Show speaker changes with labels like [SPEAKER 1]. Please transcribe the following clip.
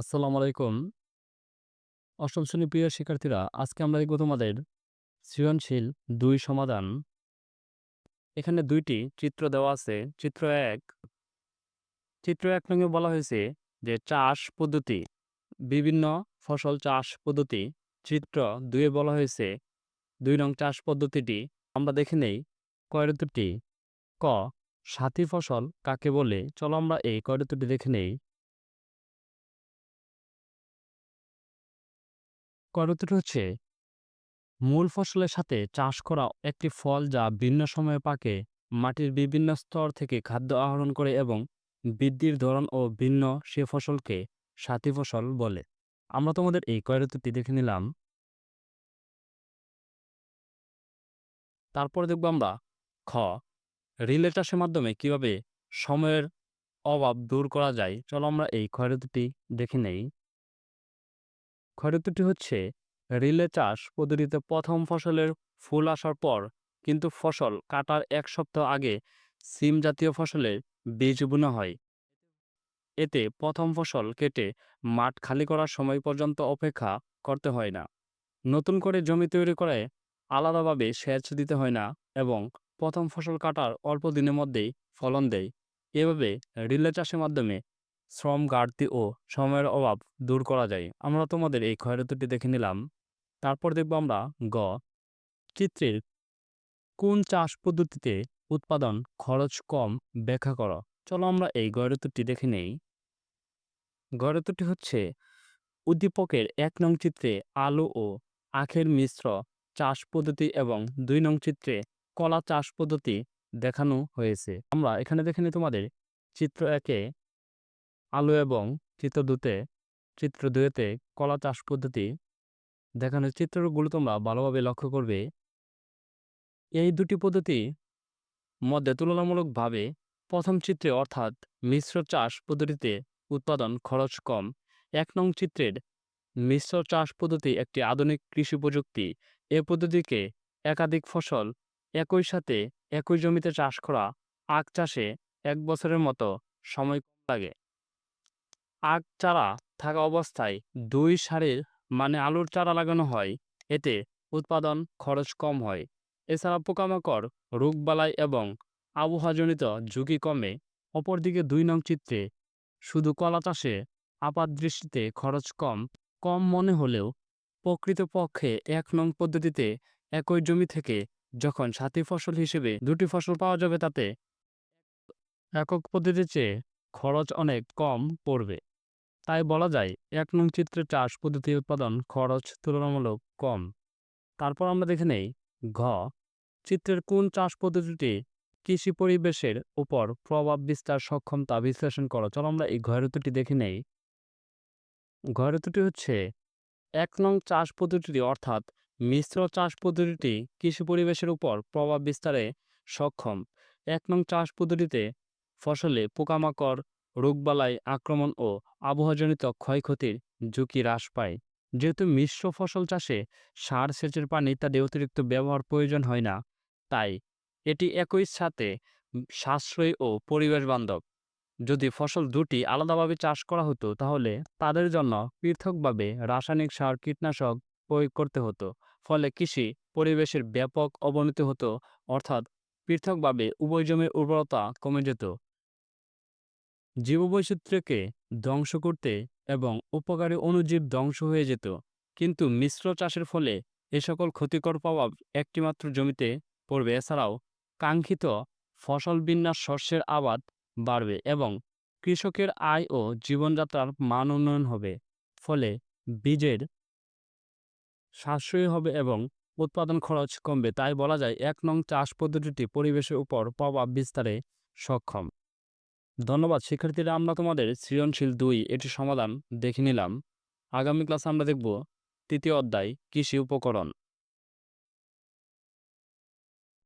[SPEAKER 1] আসসালামু আলাইকুম। অষ্টম শ্রেণির প্রিয় শিক্ষার্থীরা, আজকে আমরা দেখব তোমাদের সৃজনশীল দুই সমাধান। এখানে দুইটি চিত্র দেওয়া আছে। চিত্র এক চিত্র ১ নং এ বলা হয়েছে যে চাষ পদ্ধতি, বিভিন্ন ফসল চাষ পদ্ধতি। চিত্র ২ এ বলা হয়েছে দুই নং চাষ পদ্ধতিটি। আমরা দেখে নেই কয় ঋতুটি। ক. সাথী ফসল কাকে বলে? চলো আমরা এই কয় ঋতুটি দেখে নেই। কয় হচ্ছে মূল ফসলের সাথে চাষ করা একটি ফল যা ভিন্ন সময়ে পাকে, মাটির বিভিন্ন স্তর থেকে খাদ্য আহরণ করে এবং বৃদ্ধির ধরন ও ভিন্ন সে ফসলকে সাথী ফসল বলে। আমরা তোমাদের এই কয় ঋতুটি দেখে নিলাম। তারপরে দেখব আমরা খ. রিলে চাষের মাধ্যমে কীভাবে সময়ের অভাব দূর করা যায়? চলো আমরা এই ক্ষয় ঋতুটি দেখে নেই। ক্ষয় ঋতুটি হচ্ছে রিলে চাষ পদ্ধতিতে প্রথম ফসলের ফুল আসার পর কিন্তু ফসল কাটার এক সপ্তাহ আগে সিম জাতীয় ফসলের বীজ বোনা হয়। এতে প্রথম ফসল কেটে মাঠ খালি করার সময় পর্যন্ত অপেক্ষা করতে হয় না। নতুন করে জমি তৈরি করে আলাদাভাবে সেচ দিতে হয় না এবং প্রথম ফসল কাটার অল্প দিনের মধ্যেই ফলন দেয়। এভাবে রিলে চাষের মাধ্যমে শ্রম ঘাটতি ও সময়ের অভাব দূর করা যায়। আমরা তোমাদের এই ক্ষয় ঋতুটি দেখে নিলাম। তারপর দেখব আমরা গ. চিত্রের কোন চাষ পদ্ধতিতে উৎপাদন খরচ কম ব্যাখ্যা করো। চলো আমরা এই গ ঋতুটি দেখে নেই। গ ঋতুটি হচ্ছে উদ্দীপকের এক নং চিত্রে আলু ও আখের মিশ্র চাষ পদ্ধতি এবং দুই নং চিত্রে কলা চাষ পদ্ধতি দেখানো হয়েছে। আমরা এখানে দেখে নিই তোমাদের চিত্র একে আলু এবং চিত্র দুতে চিত্র দুয়েতে কলা চাষ পদ্ধতি। দেখানো চিত্রগুলো তোমরা ভালোভাবে লক্ষ্য করবে। এই দুটি পদ্ধতি মধ্যে তুলনামূলকভাবে প্রথম চিত্রে অর্থাৎ মিশ্র চাষ পদ্ধতিতে উৎপাদন খরচ কম। এক নং চিত্রের মিশ্র চাষ পদ্ধতি একটি আধুনিক কৃষি প্রযুক্তি। এ পদ্ধতিকে একাধিক ফসল একই সাথে একই জমিতে চাষ করা আখ চাষে এক বছরের মতো সময় লাগে। আখ চারা থাকা অবস্থায় দুই সারির মানে আলুর চারা লাগানো হয়। এতে উৎপাদন খরচ কম হয়। এছাড়া পোকামাকড়, রোগবালাই এবং আবহাওয়াজনিত ঝুঁকি কমে। অপরদিকে দুই নং চিত্রে শুধু কলা চাষে আপাত দৃষ্টিতে খরচ কম। কম মনে হলেও প্রকৃতপক্ষে এক নং পদ্ধতিতে একই জমি থেকে যখন সাথী ফসল হিসেবে দুটি ফসল পাওয়া যাবে তাতে একক পদ্ধতির চেয়ে খরচ অনেক কম পড়বে। তাই বলা যায়, এক নং চিত্রে চাষ পদ্ধতি উৎপাদন খরচ তুলনামূলক কম। তারপর আমরা দেখে নেই, ঘ, চিত্রের কোন চাষ পদ্ধতিটি কৃষি পরিবেশের উপর প্রভাব বিস্তার সক্ষম তা বিশ্লেষণ করো? চলো আমরা এই ঋতুটি দেখে নেই। ঋতুটি হচ্ছে, এক নং চাষ পদ্ধতিটি অর্থাৎ মিশ্র চাষ পদ্ধতিটি কৃষি পরিবেশের উপর প্রভাব বিস্তারে সক্ষম। এক নং চাষ পদ্ধতিতে ফসলে পোকামাকড় রোগবালাই, আক্রমণ ও আবহাওয়াজনিত ক্ষয়ক্ষতির ঝুঁকি হ্রাস পায়। যেহেতু মিশ্র ফসল চাষে সার, সেচের পানি ইত্যাদি অতিরিক্ত ব্যবহার প্রয়োজন হয় না, তাই এটি একই সাথে সাশ্রয়ী ও পরিবেশ বান্ধব যদি ফসল দুটি আলাদাভাবে চাষ করা হতো, তাহলে তাদের জন্য পৃথকভাবে রাসায়নিক সার, কীটনাশক প্রয়োগ করতে হতো, ফলে কৃষি পরিবেশের ব্যাপক অবনতি হতো, অর্থাৎ পৃথকভাবে উভয় জমির উর্বরতা কমে যেত। জীববৈচিত্র্যকে ধ্বংস করতে এবং উপকারী অণুজীব ধ্বংস হয়ে যেত। কিন্তু মিশ্র চাষের ফলে এ সকল ক্ষতিকর প্রভাব একটিমাত্র জমিতে পড়বে। এছাড়াও কাঙ্ক্ষিত ফসল বিন্যাস শস্যের আবাদ বাড়বে এবং কৃষকের আয় ও জীবনযাত্রার মান উন্নয়ন হবে। ফলে বীজের সাশ্রয়ী হবে এবং উৎপাদন খরচ কমবে। তাই বলা যায়, এক নং চাষ পদ্ধতিটি পরিবেশের উপর প্রভাব বিস্তারে সক্ষম। ধন্যবাদ। শিক্ষার্থীরা, আমরা তোমাদের সৃজনশীল দুই এটি সমাধান দেখে নিলাম। আগামী ক্লাসে আমরা দেখব তৃতীয় অধ্যায়, কৃষি উপকরণ।